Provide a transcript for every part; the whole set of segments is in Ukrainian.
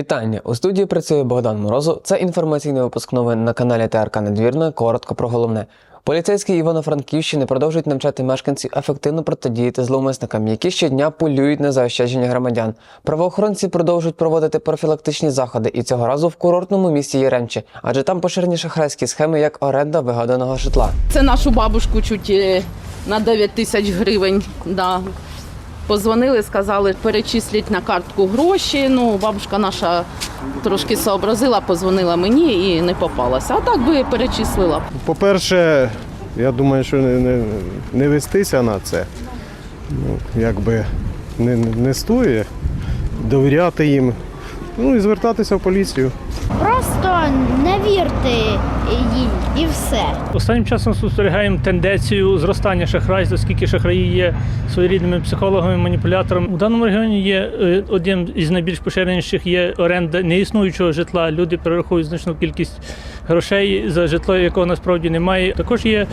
Вітання! У студії працює Богдан Морозов. Це інформаційний випуск новин на каналі ТРК Надвірна. Коротко про головне. Поліцейські Івано-Франківщини продовжують навчати мешканців ефективно протидіяти зловмисникам, які щодня полюють на заощадження громадян. Правоохоронці продовжують проводити профілактичні заходи і цього разу в курортному місті Єремчі, адже там поширені шахрайські схеми як оренда вигаданого житла. Це нашу бабушку чуть е, на 9 тисяч гривень. Да. Позвонили, сказали, перечисліть на картку гроші. Ну, бабушка наша трошки сообразила, позвонила мені і не попалася. А так би перечислила. По-перше, я думаю, що не, не, не вестися на це. Ну, якби не, не стоїть, довіряти їм. Ну і звертатися в поліцію. Не вірте їй і все. Останнім часом спостерігаємо тенденцію зростання шахрайств, оскільки шахраї є своєрідними психологами, маніпуляторами. У даному регіоні є е, один із найбільш поширеніших є оренда неіснуючого житла. Люди перерахують значну кількість грошей за житло, якого насправді немає. Також є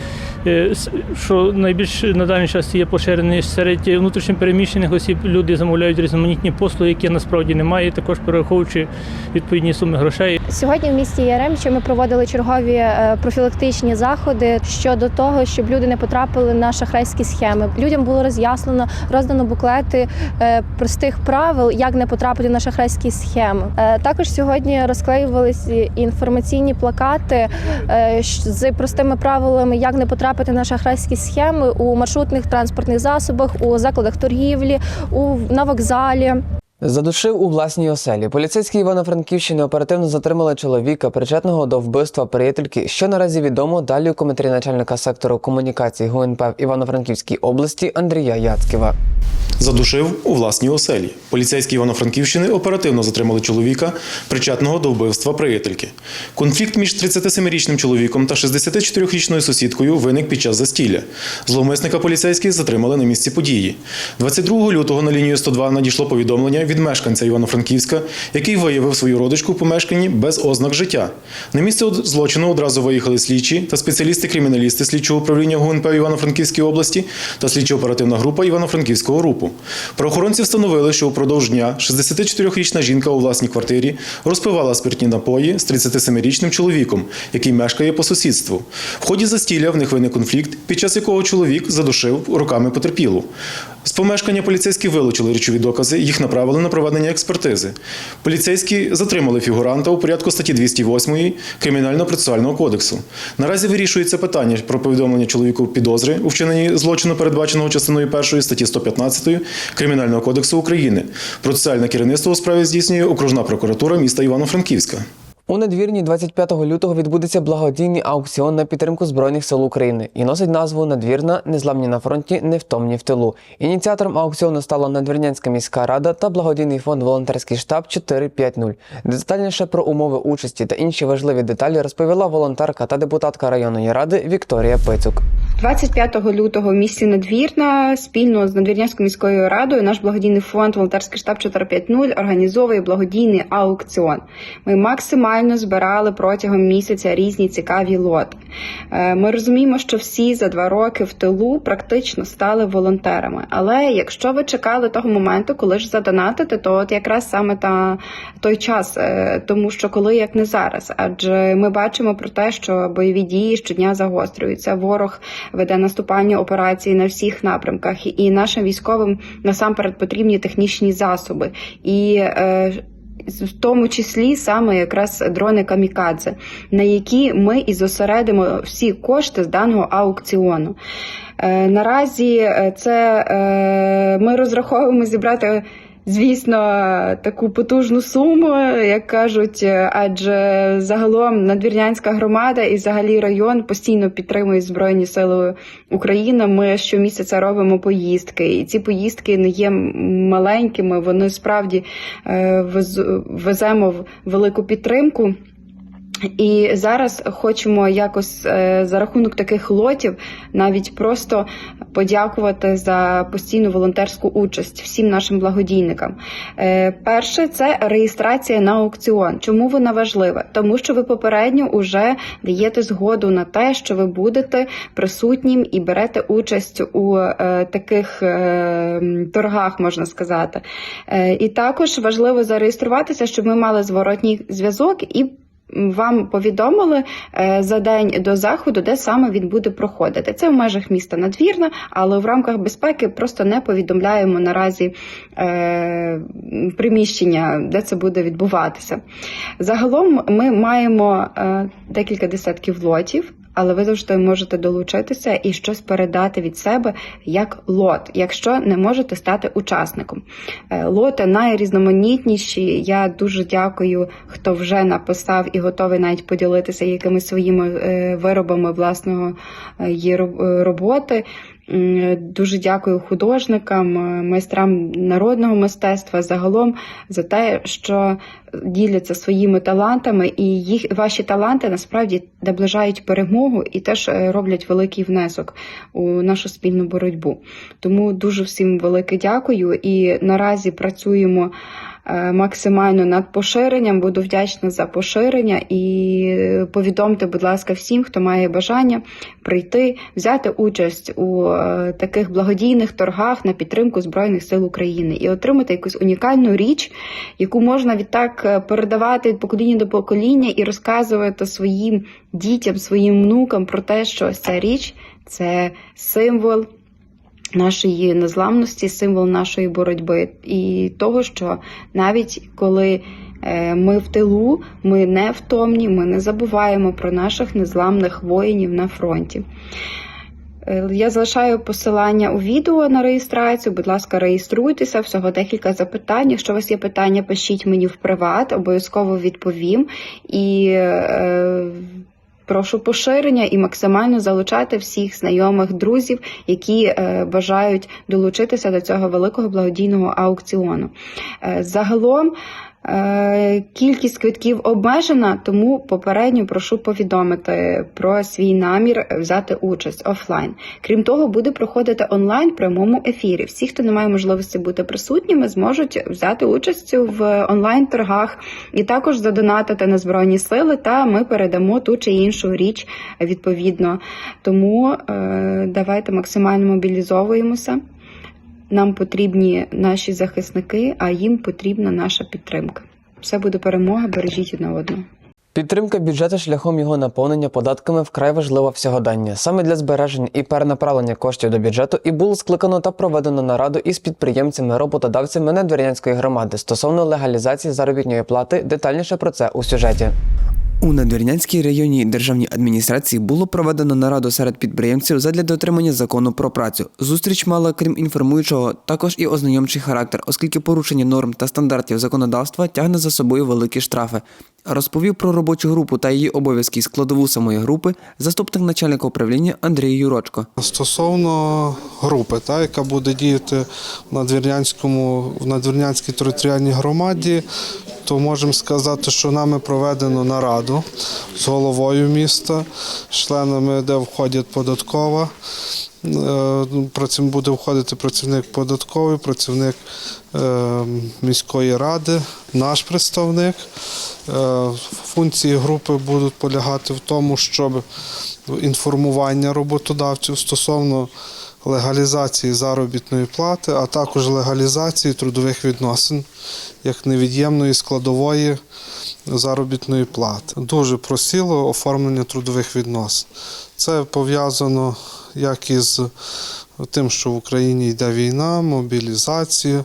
що найбільш на даний час є поширений серед внутрішньопереміщених осіб. Люди замовляють різноманітні послуги, які насправді немає, також перераховуючи відповідні суми грошей. Сьогодні в місті Яремче ми проводили чергові е, профілактичні заходи щодо того, щоб люди не потрапили на шахрайські схеми. Людям було роз'яснено, роздано буклети е, простих правил, як не потрапити на шахрайські схеми. Е, Також сьогодні розклеювалися інформаційні плакати е, з простими правилами, як не потрапити на шахрайські схеми у маршрутних транспортних засобах, у закладах торгівлі, у на вокзалі. Задушив у власній оселі. Поліцейські Івано-Франківщини оперативно затримали чоловіка, причетного до вбивства приятельки, що наразі відомо далі у коментарі начальника сектору комунікації ГУНП в Івано-Франківській області Андрія Яцьківа. Задушив у власній оселі. Поліцейські Івано-Франківщини оперативно затримали чоловіка, причетного до вбивства приятельки. Конфлікт між 37-річним чоловіком та 64-річною сусідкою виник під час застілля. Зловмисника поліцейські затримали на місці події. 22 лютого на лінію 102 надійшло повідомлення від мешканця Івано-Франківська, який виявив свою родичку в помешканні без ознак життя. На місце злочину одразу виїхали слідчі та спеціалісти-криміналісти слідчого управління ГУНП Івано-Франківській області та слідчо-оперативна група Івано-Франківського РУПу. Правоохоронці встановили, що упродовж дня 64-річна жінка у власній квартирі розпивала спиртні напої з 37-річним чоловіком, який мешкає по сусідству. В ході застілля в них виник конфлікт, під час якого чоловік задушив руками потерпілу. З помешкання поліцейські вилучили речові докази, їх направили на проведення експертизи. Поліцейські затримали фігуранта у порядку статті 208 Кримінально-процесуального кодексу. Наразі вирішується питання про повідомлення чоловіку підозри у вчиненні злочину, передбаченого частиною 1 статті 115 Кримінального кодексу України. Процесуальне керівництво у справі здійснює окружна прокуратура міста Івано-Франківська. У надвірні 25 лютого відбудеться благодійний аукціон на підтримку Збройних сил України і носить назву Надвірна Незламні на фронті, невтомні в тилу. Ініціатором аукціону стала Надвірнянська міська рада та благодійний фонд Волонтерський штаб 450. Детальніше про умови участі та інші важливі деталі розповіла волонтерка та депутатка районної ради Вікторія Пицюк. 25 лютого в місті Надвірна спільно з Надвірнянською міською радою наш благодійний фонд Волонтерський штаб 450 організовує благодійний аукціон. Ми максимально збирали протягом місяця різні цікаві лоти. Е, Ми розуміємо, що всі за два роки в тилу практично стали волонтерами. Але якщо ви чекали того моменту, коли ж задонатити, то от якраз саме та той час, е, тому що коли як не зараз, адже ми бачимо про те, що бойові дії щодня загострюються. Ворог веде наступальні операції на всіх напрямках, і нашим військовим насамперед потрібні технічні засоби і. В тому числі саме якраз дрони камікадзе, на які ми і зосередимо всі кошти з даного аукціону. Е, наразі е, це е, ми розраховуємо зібрати. Звісно, таку потужну суму, як кажуть, е, адже загалом надвірнянська громада і взагалі район постійно підтримують Збройні Сили України. Ми щомісяця робимо поїздки, і ці поїздки не є маленькими. Вони справді е, веземо велику підтримку. І зараз хочемо якось е, за рахунок таких лотів навіть просто подякувати за постійну волонтерську участь всім нашим благодійникам. Е, Перше це реєстрація на аукціон. Чому вона важлива? Тому що ви попередньо вже даєте згоду на те, що ви будете присутнім і берете участь у е, таких торгах, можна сказати. І також важливо зареєструватися, щоб ми мали зворотній зв'язок і вам повідомили е, за день до заходу, де саме він буде проходити. Це в межах міста Надвірна, але в рамках безпеки просто не повідомляємо наразі е, приміщення, де це буде відбуватися. Загалом ми маємо е, декілька десятків лотів. Але ви завжди можете долучитися і щось передати від себе як лот, якщо не можете стати учасником. Е, Лоти найрізноманітніші. Я дуже дякую, хто вже написав і готовий навіть поділитися якимись своїми е, виробами роб- е, роботи. М, Дуже дякую художникам, е, майстрам народного мистецтва загалом за те, що діляться своїми талантами, і їх ваші таланти насправді наближають перемогу і теж е, роблять великий внесок у нашу спільну боротьбу. Тому дуже всім велике дякую. І наразі працюємо е, максимально над поширенням. Буду вдячна за поширення і е, повідомте, будь ласка, всім, хто має бажання прийти, взяти участь у е, таких благодійних торгах на підтримку Збройних сил України і отримати якусь унікальну річ, яку можна відтак е, передавати від покоління до покоління і розказувати своїм дітям, своїм внукам про те, що ця річ це символ нашої незламності, символ нашої боротьби і того, що навіть коли е, ми в тилу, ми не втомні, ми не забуваємо про наших незламних воїнів на фронті. Е, Я залишаю посилання у відео на реєстрацію. Будь ласка, реєструйтеся, всього декілька запитань. Якщо у вас є питання, пишіть мені в приват, обов'язково відповім. І е, прошу поширення і максимально залучати всіх знайомих друзів, які е, бажають долучитися до цього великого благодійного аукціону. Е, загалом. Е, Кількість квитків обмежена, тому попередньо прошу повідомити про свій намір взяти участь офлайн. Крім того, буде проходити онлайн в прямому ефірі. Всі, хто не має можливості бути присутніми, зможуть взяти участь в онлайн торгах і також задонатити на збройні сили. Та ми передамо ту чи іншу річ відповідно. Тому е, давайте максимально мобілізовуємося. Нам потрібні наші захисники, а їм потрібна наша підтримка. Все буде перемога, бережіть одне одного. Підтримка бюджету шляхом його наповнення податками вкрай важлива в сьогодення. Саме для збереження і перенаправлення коштів до бюджету і було скликано та проведено нараду із підприємцями, роботодавцями Надвірнянської громади стосовно легалізації заробітної плати. Детальніше про це у сюжеті. У Надвірнянській районній державній адміністрації було проведено нараду серед підприємців задля дотримання закону про працю. Зустріч мала, крім інформуючого, також і ознайомчий характер, оскільки порушення норм та стандартів законодавства тягне за собою великі штрафи. Розповів про робочу групу та її обов'язки складову самої групи заступник начальника управління Андрій Юрочко. Стосовно групи, та, яка буде діяти в Надвірнянському в Надвірнянській територіальній громаді, то можемо сказати, що нами проведено нараду з головою міста, членами, де входять податкова. е, Буде входити працівник податковий, працівник е, міської ради, наш представник. Е, Функції групи будуть полягати в тому, щоб інформування роботодавців стосовно легалізації заробітної плати, а також легалізації трудових відносин як невід'ємної складової заробітної плати. Дуже просіло оформлення трудових відносин. Це пов'язано як із тим, що в Україні йде війна, мобілізація,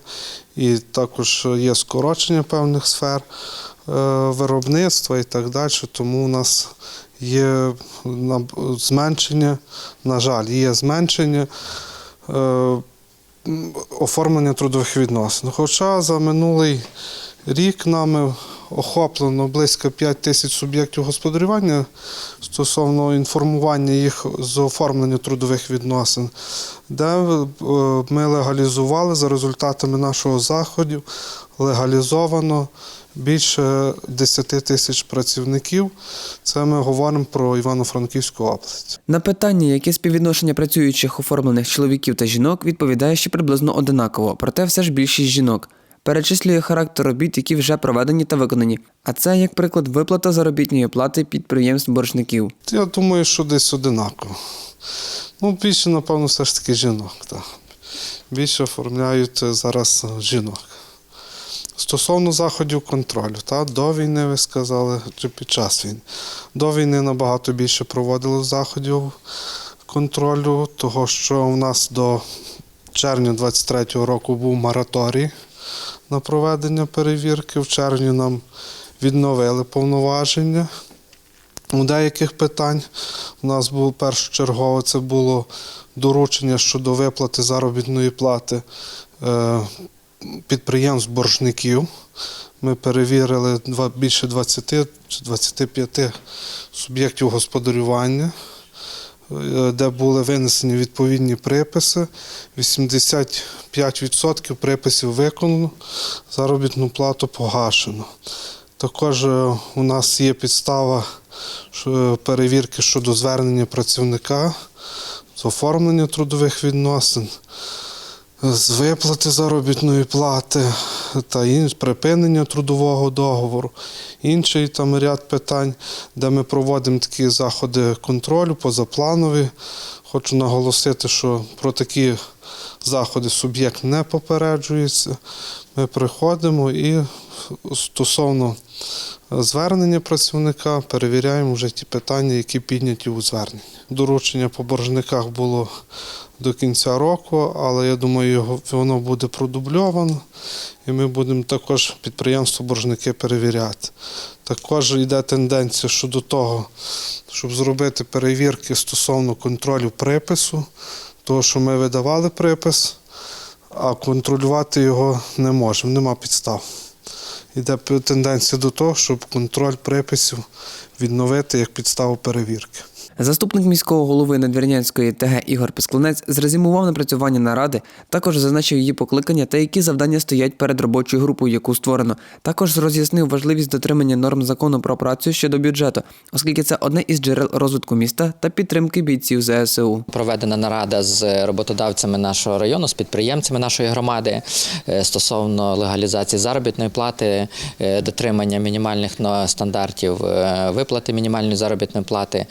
і також є скорочення певних сфер е, виробництва і так далі. Тому у нас є зменшення, на жаль, є зменшення е, оформлення трудових відносин. Хоча за минулий рік нами охоплено близько 5 тисяч суб'єктів господарювання стосовно інформування їх з оформлення трудових відносин, де е, ми легалізували за результатами нашого заходів, легалізовано більше 10 тисяч працівників. Це ми говоримо про Івано-Франківську область. На питання, яке співвідношення працюючих оформлених чоловіків та жінок, відповідає, що приблизно одинаково, проте все ж більшість жінок. Перечислює характер робіт, які вже проведені та виконані. А це, як приклад, виплата заробітної плати підприємств боржників. Я думаю, що десь одинаково. Ну, більше, напевно, все ж таки жінок. Так. Більше оформляють е, зараз жінок. Стосовно заходів контролю, та, до війни ви сказали, чи під час війни. До війни набагато більше проводили заходів контролю, того що у нас до червня 23-го року був мораторій на проведення перевірки. В червні нам відновили повноваження. У деяких питань у нас було першочергово це було доручення щодо виплати заробітної плати е, підприємств-боржників. Ми перевірили більше 20 чи 25 суб'єктів господарювання, е, де були винесені відповідні приписи. 85% приписів виконано, заробітну плату погашено. Також е, у нас є підстава перевірки щодо звернення працівника з оформлення трудових відносин, з виплати заробітної плати та припинення трудового договору. Інший там ряд питань, де ми проводимо такі заходи контролю позапланові. Хочу наголосити, що про такі заходи суб'єкт не попереджується. Ми приходимо і стосовно звернення працівника перевіряємо вже ті питання, які підняті у зверненні. Доручення по боржниках було до кінця року, але я думаю, воно буде продубльовано, і ми будемо також підприємство-боржники перевіряти. Також йде тенденція щодо того, щоб зробити перевірки стосовно контролю припису, того, що ми видавали припис, а контролювати його не можемо, нема підстав. Йде тенденція до того, щоб контроль приписів відновити як підставу перевірки. Заступник міського голови Надвірнянської ТГ Ігор Песклунець зрезюмував напрацювання наради, також зазначив її покликання та які завдання стоять перед робочою групою, яку створено. Також роз'яснив важливість дотримання норм закону про працю щодо бюджету, оскільки це одне із джерел розвитку міста та підтримки бійців ЗСУ. Проведена нарада з роботодавцями нашого району, з підприємцями нашої громади е, стосовно легалізації заробітної плати, е, дотримання мінімальних стандартів е, виплати мінімальної заробітної плати,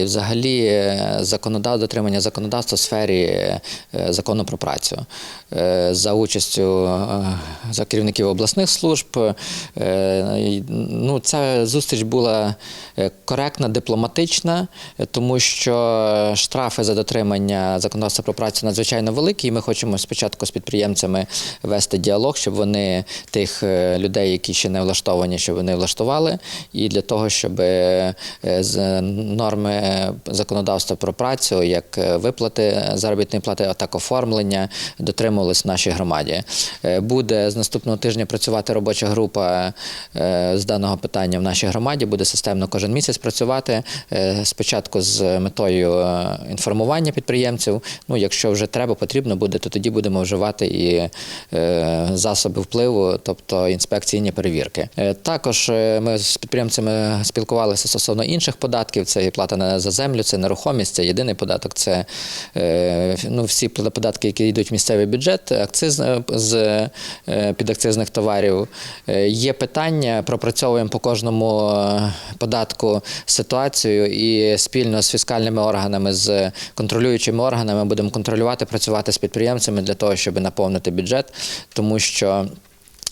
і взагалі е, законодав, дотримання законодавства в сфері е, закону про працю Е, за участю за керівників обласних служб. Ну, ця зустріч була коректна, дипломатична, тому що штрафи за дотримання законодавства про працю надзвичайно великі, і ми хочемо спочатку з підприємцями вести діалог, щоб вони тих людей, які ще не влаштовані, щоб вони влаштували, і для того, щоб е, з норми законодавства про працю, як е, виплати заробітної плати, а так оформлення, дотримувались в нашій громаді. Е, Буде з наступного тижня працювати робоча група е, з даного питання в нашій громаді. Буде системно кожен місяць працювати. Спочатку з метою інформування підприємців. Ну, якщо вже треба, потрібно буде, то тоді будемо вживати і засоби впливу, тобто інспекційні перевірки. Також ми з підприємцями спілкувалися стосовно інших податків. Це і плата на- за землю, це нерухомість, це єдиний податок, це е, ну, всі податки, які йдуть в місцевий бюджет, акциз е, з е, підакцизних товарів. Є питання, пропрацьовуємо по кожному податку ситуацію і спільно з фіскальними органами, з контролюючими органами будемо контролювати, працювати з підприємцями для того, щоб наповнити бюджет, тому що.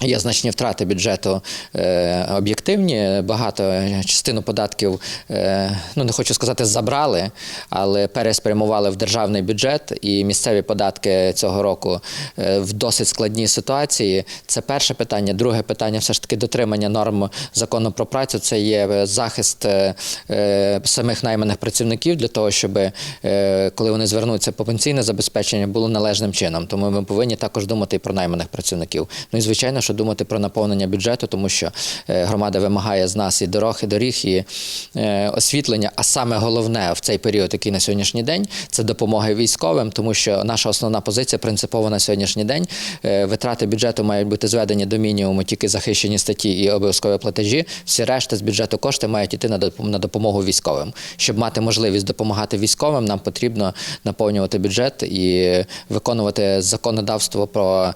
Є значні втрати бюджету е, об'єктивні. Багато частину податків, е, ну не хочу сказати, забрали, але переспрямували в державний бюджет. І місцеві податки цього року е, в досить складній ситуації. Це перше питання. Друге питання все ж таки дотримання норм закону про працю. Це є захист е, е, самих найманих працівників для того, щоб е, коли вони звернуться по пенсійне забезпечення, було належним чином. Тому ми повинні також думати і про найманих працівників. Ну і звичайно, що думати про наповнення бюджету, тому що е, громада вимагає з нас і дорог, і доріг, і е, освітлення. А саме головне в цей період, який на сьогоднішній день, це допомога військовим, тому що наша основна позиція принципова на сьогоднішній день. Е, Витрати бюджету мають бути зведені до мінімуму, тільки захищені статті і обов'язкові платежі. Всі решта з бюджету кошти мають йти на допом- допомогу військовим. Щоб мати можливість допомагати військовим, нам потрібно наповнювати бюджет і виконувати законодавство про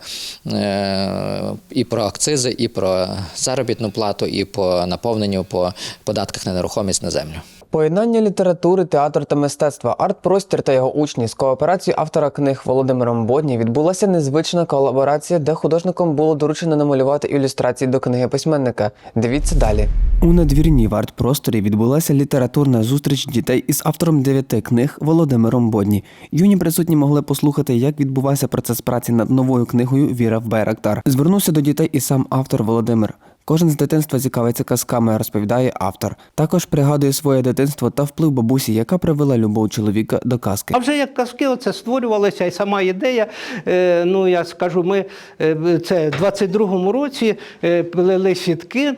е, і про акцизи, і про заробітну плату, і по наповненню по податках на нерухомість на землю. Поєднання літератури, театру та мистецтва, арт-простір та його учні з кооперацією автора книг Володимиром Бодні відбулася незвична колаборація, де художникам було доручено намалювати ілюстрації до книги письменника. Дивіться далі. У надвірні в арт-просторі відбулася літературна зустріч дітей із автором дев'яти книг Володимиром Бодні. Юні присутні могли послухати, як відбувався процес праці над новою книгою Віра в Байрактар. Звернувся до дітей і сам автор Володимир. Кожен з дитинства цікавиться казками, розповідає автор. Також пригадує своє дитинство та вплив бабусі, яка привела любов чоловіка до казки. А вже як казки оце створювалися, і сама ідея. Е, ну я скажу, ми е, це в 22-му році е, плели сітки,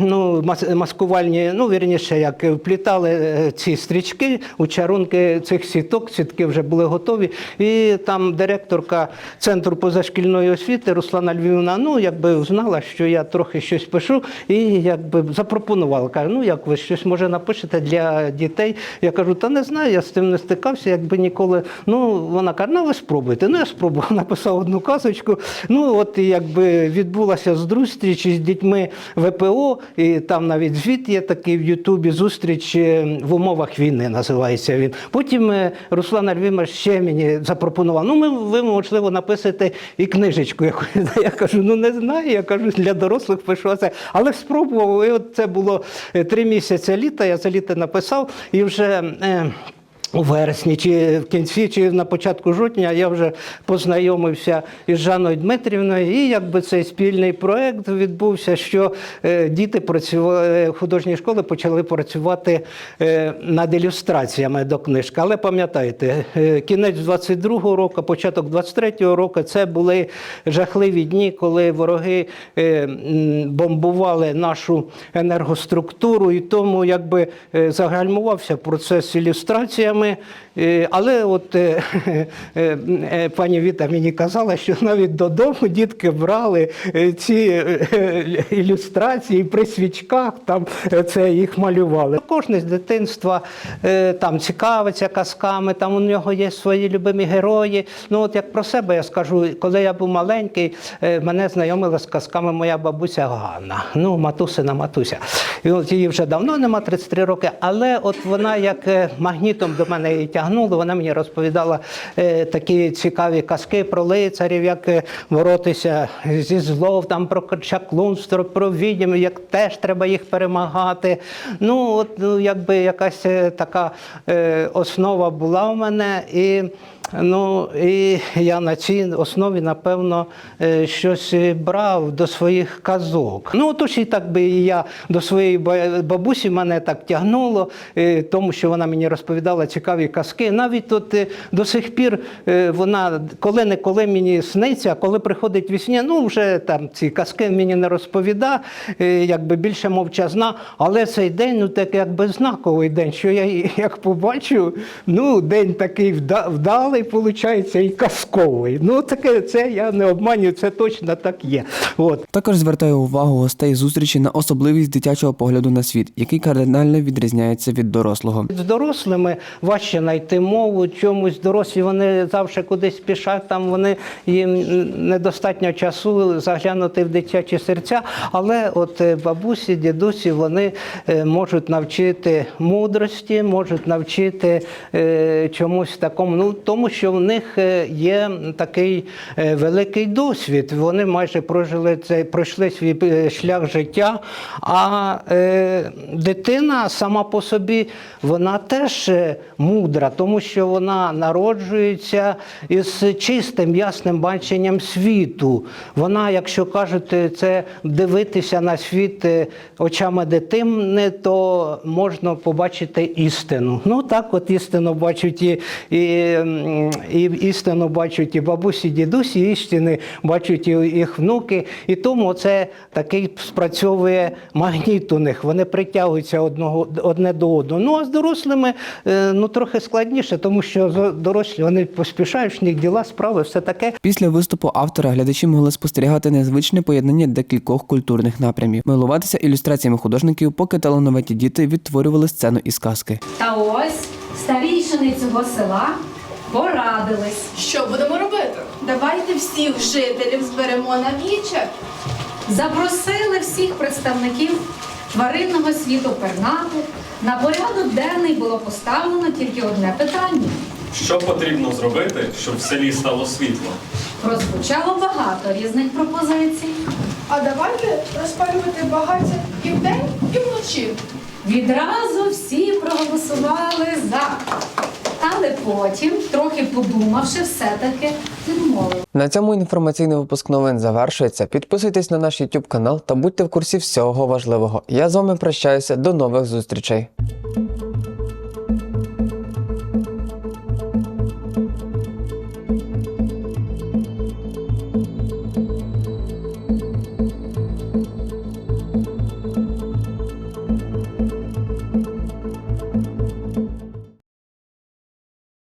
ну, мас- маскувальні, ну вірніше, як вплітали ці стрічки у чарунки цих сіток. Сітки вже були готові. І там директорка центру позашкільної освіти Руслана Львівна, ну якби знала, що я трохи щось пишу, і якби запропонувала. Каже, ну як ви щось може напишете для дітей? Я кажу, та не знаю, я з цим не стикався, якби ніколи. Ну вона каже, ну ви спробуйте. Ну я спробував, написав одну казочку. Ну от якби відбулася зустріч із дітьми ВПО, і там навіть звіт є такий в Ютубі. Зустріч е, в умовах війни називається він. Потім е, Руслан Альвіма ще мені запропонував. Ну, ми ви можливо написати і книжечку. яку». Я кажу, ну не знаю. Я кажу, для дорослих пишу це. Але спробував. І от це було е, три місяці літа. Я за літо написав і вже. Е, у вересні, чи в кінці, чи на початку жовтня я вже познайомився із Жанною Дмитрівною, і якби цей спільний проект відбувся, що е, діти працювали художні школи почали працювати е, над ілюстраціями до книжки. Але пам'ятаєте, е, кінець 22-го року, початок 23-го року це були жахливі дні, коли вороги е, бомбували нашу енергоструктуру, і тому якби е, загальмувався процес ілюстраціями. Е, Але от е, е, пані Віта мені казала, що навіть додому дітки брали ці ілюстрації при свічках, там це їх малювали. Кожен з дитинства там цікавиться казками, там у нього є свої любимі герої. Ну от як про себе я скажу, коли я був маленький, мене знайомила з казками моя бабуся Ганна. Ну, матусина матуся. І от її вже давно нема 33 роки, але от вона як магнітом до мене її тягнуло. вона мені розповідала е, такі цікаві казки про лицарів, як е, боротися зі злом, там про чаклунство, про відьм, як теж треба їх перемагати. Ну, от ну, якби якась е, така основа була в мене. І Ну і я на цій основі, напевно, е, щось брав до своїх казок. Ну, тож і так би я до своєї бабусі мене так тягнуло, е, тому що вона мені розповідала цікаві казки. Навіть от е, до сих пір е, вона коли-неколи мені сниться, а коли приходить вісня, ну вже там ці казки мені не розповіда, е, якби більше мовчазна. Але цей день, ну так якби знаковий день, що я як побачу, ну день такий вда- вдалий, виходить, і казковий. Ну таке це я не обманюю, це точно так є. От. Також звертаю увагу гостей зустрічі на особливість дитячого погляду на світ, який кардинально відрізняється від дорослого. З дорослими важче знайти мову, чомусь дорослі вони завжди кудись спішать, там вони їм недостатньо часу заглянути в дитячі серця. Але от е, бабусі, дідусі, вони е, можуть навчити мудрості, можуть навчити е, чомусь такому, ну тому що в них е, є такий е, великий досвід. Вони майже прожили цей пройшли свій е, шлях життя. А е, дитина сама по собі вона теж мудра, тому що вона народжується із чистим, ясним баченням світу. Вона, якщо кажете, це дивитися на світ очами дитини, то можна побачити істину. Ну так, от істину бачать і, і і істину бачать і бабусі, і дідусі, істини бачать і їх внуки. І тому це такий спрацьовує магніт у них. Вони притягуються одного одне до одного. Ну а з дорослими е, ну трохи складніше, тому що з- дорослі вони поспішають, в них діла, справи, все таке. Після виступу автора глядачі могли спостерігати незвичне поєднання декількох культурних напрямів, милуватися ілюстраціями художників, поки талановиті діти відтворювали сцену із казки. Та ось старійшини цього села порадились. Що будемо робити? Давайте всіх жителів зберемо на віче. Запросили всіх представників тваринного світу пернату. На порядок денний було поставлено тільки одне питання. Що потрібно зробити, щоб в селі стало світло? Прозвучало багато різних пропозицій. А давайте розпалювати багаття і вдень, і вночі. Відразу всі проголосували за. Але потім, трохи подумавши, все-таки відмовили. На цьому інформаційний випуск новин завершується. Підписуйтесь на наш YouTube канал та будьте в курсі всього важливого. Я з вами прощаюся. До нових зустрічей.